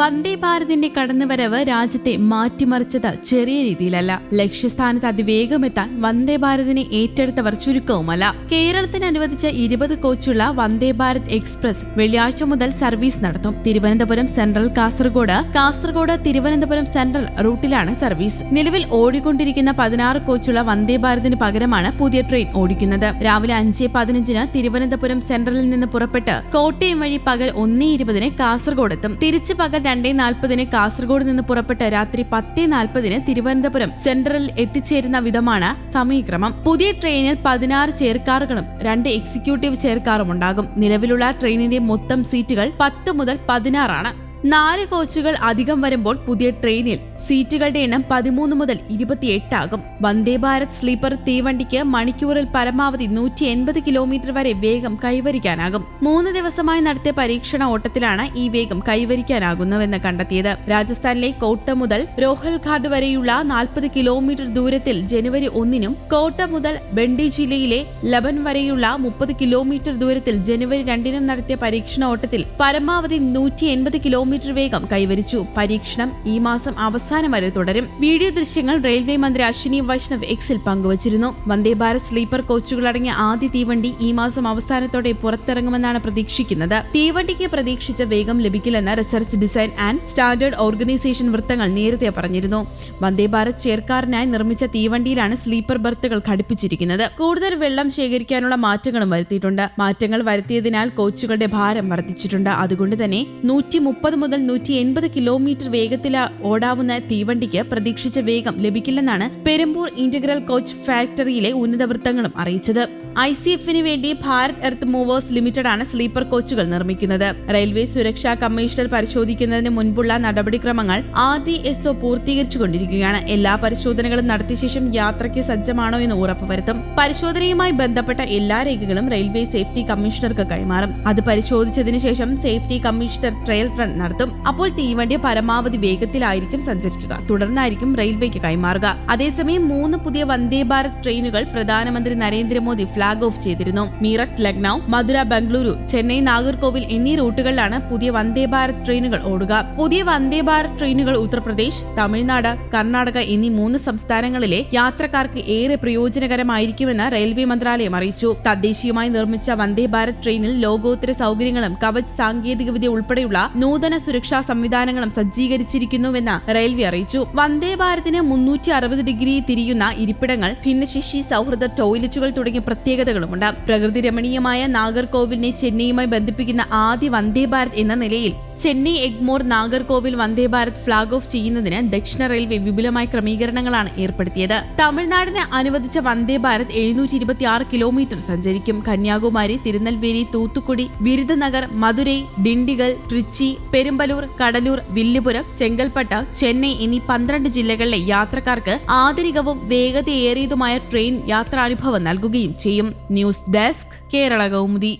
വന്ദേ ഭാരതിന്റെ കടന്നുവരവ് രാജ്യത്തെ മാറ്റിമറിച്ചത് ചെറിയ രീതിയിലല്ല. ലക്ഷ്യസ്ഥാനത്ത് അതിവേഗമെത്താൻ വന്ദേ ഭാരതിനെ ഏറ്റെടുത്തവർ ചുരുക്കവുമല്ല. കേരളത്തിന് അനുവദിച്ച ഇരുപത് കോച്ചുള്ള വന്ദേ ഭാരത് എക്സ്പ്രസ് വെള്ളിയാഴ്ച മുതൽ സർവീസ് നടത്തും. തിരുവനന്തപുരം സെൻട്രൽ കാസർഗോഡ് കാസർഗോഡ് തിരുവനന്തപുരം സെൻട്രൽ റൂട്ടിലാണ് സർവീസ്. നിലവിൽ ഓടിക്കൊണ്ടിരിക്കുന്ന പതിനാറ് കോച്ചുള്ള വന്ദേ ഭാരതിന് പകരമാണ് പുതിയ ട്രെയിൻ ഓടിക്കുന്നത്. രാവിലെ അഞ്ച് പതിനഞ്ചിന് തിരുവനന്തപുരം സെൻട്രലിൽ നിന്ന് പുറപ്പെട്ട് കോട്ടയം വഴി പകൽ ഒന്നേ ഇരുപതിന് കാസർഗോഡ് എത്തും തിരിച്ച് പകൽ രണ്ടേ നാൽപ്പതിന് കാസർഗോഡ് നിന്ന് പുറപ്പെട്ട് രാത്രി പത്തേ നാൽപ്പതിന് തിരുവനന്തപുരം സെൻട്രലിൽ എത്തിച്ചേരുന്ന വിധമാണ് സമയക്രമം പുതിയ ട്രെയിനിൽ പതിനാറ് ചെയർക്കാറുകളും രണ്ട് എക്സിക്യൂട്ടീവ് ചെയർക്കാറും ഉണ്ടാകും. നിലവിലുള്ള ട്രെയിനിന്റെ മൊത്തം സീറ്റുകൾ പത്ത് മുതൽ പതിനാറാണ്. നാല് കോച്ചുകൾ അധികം വരുമ്പോൾ പുതിയ ട്രെയിനിൽ സീറ്റുകളുടെ എണ്ണം പതിമൂന്ന് മുതൽ ഇരുപത്തിയെട്ടാകും. വന്ദേ ഭാരത് സ്ലീപ്പർ തീവണ്ടിക്ക് മണിക്കൂറിൽ പരമാവധി നൂറ്റി എൺപത് കിലോമീറ്റർ വരെ വേഗം കൈവരിക്കാനാകും. മൂന്ന് ദിവസമായി നടത്തിയ പരീക്ഷണ ഓട്ടത്തിലാണ് ഈ വേഗം കൈവരിക്കാനാകുന്നുവെന്ന് കണ്ടെത്തിയത്. രാജസ്ഥാനിലെ കോട്ട മുതൽ രോഹൽഘാട്ട് വരെയുള്ള നാൽപ്പത് കിലോമീറ്റർ ദൂരത്തിൽ ജനുവരി ഒന്നിനും കോട്ട മുതൽ ബണ്ടി ജില്ലയിലെ ലബൻ വരെയുള്ള മുപ്പത് കിലോമീറ്റർ ദൂരത്തിൽ ജനുവരി രണ്ടിനും നടത്തിയ പരീക്ഷണ ഓട്ടത്തിൽ പരമാവധി നൂറ്റി എൺപത് കിലോമീറ്റർ വേഗം കൈവരിച്ചു. പരീക്ഷണം ഈ മാസം അവസാനം വരെ തുടരും. വീഡിയോ ദൃശ്യങ്ങൾ റെയിൽവേ മന്ത്രി അശ്വിനി വൈഷ്ണവ് എക്സിൽ പങ്കുവച്ചിരുന്നു. വന്ദേ ഭാരത് സ്ലീപ്പർ കോച്ചുകളടങ്ങിയ ആദ്യ തീവണ്ടി ഈ മാസം അവസാനത്തോടെ പുറത്തിറങ്ങുമെന്നാണ് പ്രതീക്ഷിക്കുന്നത്. തീവണ്ടിക്ക് പ്രതീക്ഷിച്ച വേഗം ലഭിക്കില്ലെന്ന് research design and standard organisation വൃത്തങ്ങൾ നേരത്തെ പറഞ്ഞിരുന്നു. വന്ദേ ഭാരത് ചെയർക്കാരനായി നിർമ്മിച്ച തീവണ്ടിയിലാണ് സ്ലീപ്പർ ബർത്തുകൾ ഘടിപ്പിച്ചിരിക്കുന്നത്. കൂടുതൽ വെള്ളം ശേഖരിക്കാനുള്ള മാറ്റങ്ങളും വരുത്തിയിട്ടുണ്ട്. മാറ്റങ്ങൾ വരുത്തിയതിനാൽ കോച്ചുകളുടെ ഭാരം വർദ്ധിച്ചിട്ടുണ്ട്. അതുകൊണ്ട് തന്നെ നൂറ്റി മുപ്പത് മുതൽ നൂറ്റി എൺപത് കിലോമീറ്റർ വേഗത്തിൽ ഓടാവുന്ന തീവണ്ടിക്ക് പ്രതീക്ഷിച്ച വേഗം ലഭിക്കില്ലെന്നാണ് പെരുമ്പൂർ ഇന്റഗ്രൽ കോച്ച് ഫാക്ടറിയിലെ ഉന്നത വൃത്തങ്ങളും അറിയിച്ചത്. ഐ സി എഫിന് വേണ്ടി ഭാരത് എർത്ത് മൂവേഴ്സ് ലിമിറ്റഡ് ആണ് സ്ലീപ്പർ കോച്ചുകൾ നിർമ്മിക്കുന്നത്. റെയിൽവേ സുരക്ഷാ കമ്മീഷണർ പരിശോധിക്കുന്നതിന് മുൻപുള്ള നടപടിക്രമങ്ങൾ ആർ ഡി എസ് ഒ പൂർത്തീകരിച്ചുകൊണ്ടിരിക്കുകയാണ്. എല്ലാ പരിശോധനകളും നടത്തിയ ശേഷം യാത്രയ്ക്ക് സജ്ജമാണോ എന്ന് ഉറപ്പുവരുത്തും. പരിശോധനയുമായി ബന്ധപ്പെട്ട എല്ലാ രേഖകളും റെയിൽവേ സേഫ്റ്റി കമ്മീഷണർക്ക് കൈമാറും. അത് പരിശോധിച്ചതിനു ശേഷം സേഫ്റ്റി കമ്മീഷണർ ട്രയൽ റൺ നടത്തും. അപ്പോൾ തീവണ്ടി പരമാവധി വേഗത്തിലായിരിക്കും സഞ്ചരിക്കുക. തുടർന്നായിരിക്കും റെയിൽവേക്ക് കൈമാറുക. അതേസമയം മൂന്ന് പുതിയ വന്ദേ ഭാരത് ട്രെയിനുകൾ പ്രധാനമന്ത്രി നരേന്ദ്രമോദി ഫ്ളാഗ് ഓഫ് ചെയ്തിരുന്നു. മീററ്റ് ലക്നൗ മധുര ബംഗളൂരു ചെന്നൈ നാഗർകോവിൽ എന്നീ റൂട്ടുകളിലാണ് പുതിയ വന്ദേ ഭാരത് ട്രെയിനുകൾ ഓടുക. പുതിയ വന്ദേ ഭാരത് ട്രെയിനുകൾ ഉത്തർപ്രദേശ് തമിഴ്നാട് കർണാടക എന്നീ മൂന്ന് സംസ്ഥാനങ്ങളിലെ യാത്രക്കാർക്ക് ഏറെ പ്രയോജനകരമായിരിക്കുമെന്ന് റെയിൽവേ മന്ത്രാലയം അറിയിച്ചു. തദ്ദേശീയമായി നിർമ്മിച്ച വന്ദേ ഭാരത് ട്രെയിനിൽ ലോകോത്തര സൗകര്യങ്ങളും കവച് സാങ്കേതികവിദ്യ ഉൾപ്പെടെയുള്ള നൂതന സുരക്ഷാ സംവിധാനങ്ങളും സജ്ജീകരിച്ചിരിക്കുന്നുവെന്ന് റെയിൽവേ അറിയിച്ചു. വന്ദേ ഭാരതിന് മുന്നൂറ്റി അറുപത് ഡിഗ്രി തിരിയുന്ന ഇരിപ്പിടങ്ങൾ ഭിന്നശേഷി സൗഹൃദ ടോയ്ലറ്റുകൾ തുടങ്ങിയ പ്രത്യേകതകളുമുണ്ട്. പ്രകൃതി രമണീയമായ നാഗർകോവിലിനെ ചെന്നൈയുമായി ബന്ധിപ്പിക്കുന്ന ആദ്യ വന്ദേ ഭാരത് എന്ന നിലയിൽ ചെന്നൈ എഗ്മോർ നാഗർകോവിൽ വന്ദേ ഭാരത് ഫ്ളാഗ് ഓഫ് ചെയ്യുന്നതിന് ദക്ഷിണ റെയിൽവേ വിപുലമായ ക്രമീകരണങ്ങളാണ് ഏർപ്പെടുത്തിയത്. തമിഴ്നാടിന് അനുവദിച്ച വന്ദേ ഭാരത് എഴുന്നൂറ്റി ഇരുപത്തി ആറ് കിലോമീറ്റർ സഞ്ചരിക്കും. കന്യാകുമാരി തിരുനെൽവേലി തൂത്തുക്കുടി വിരുദനഗർ മധുരൈ ഡിണ്ടിഗൽ ട്രിച്ചി പെരുമ്പലൂർ കടലൂർ വില്ലുപുരം ചെങ്കൽപ്പട്ട ചെന്നൈ എന്നീ പന്ത്രണ്ട് ജില്ലകളിലെ യാത്രക്കാർക്ക് ആധുനികവും വേഗതയേറിയതുമായ ട്രെയിൻ യാത്രാനുഭവം നൽകുകയും ചെയ്യും. News desk Kerala Kaumudi.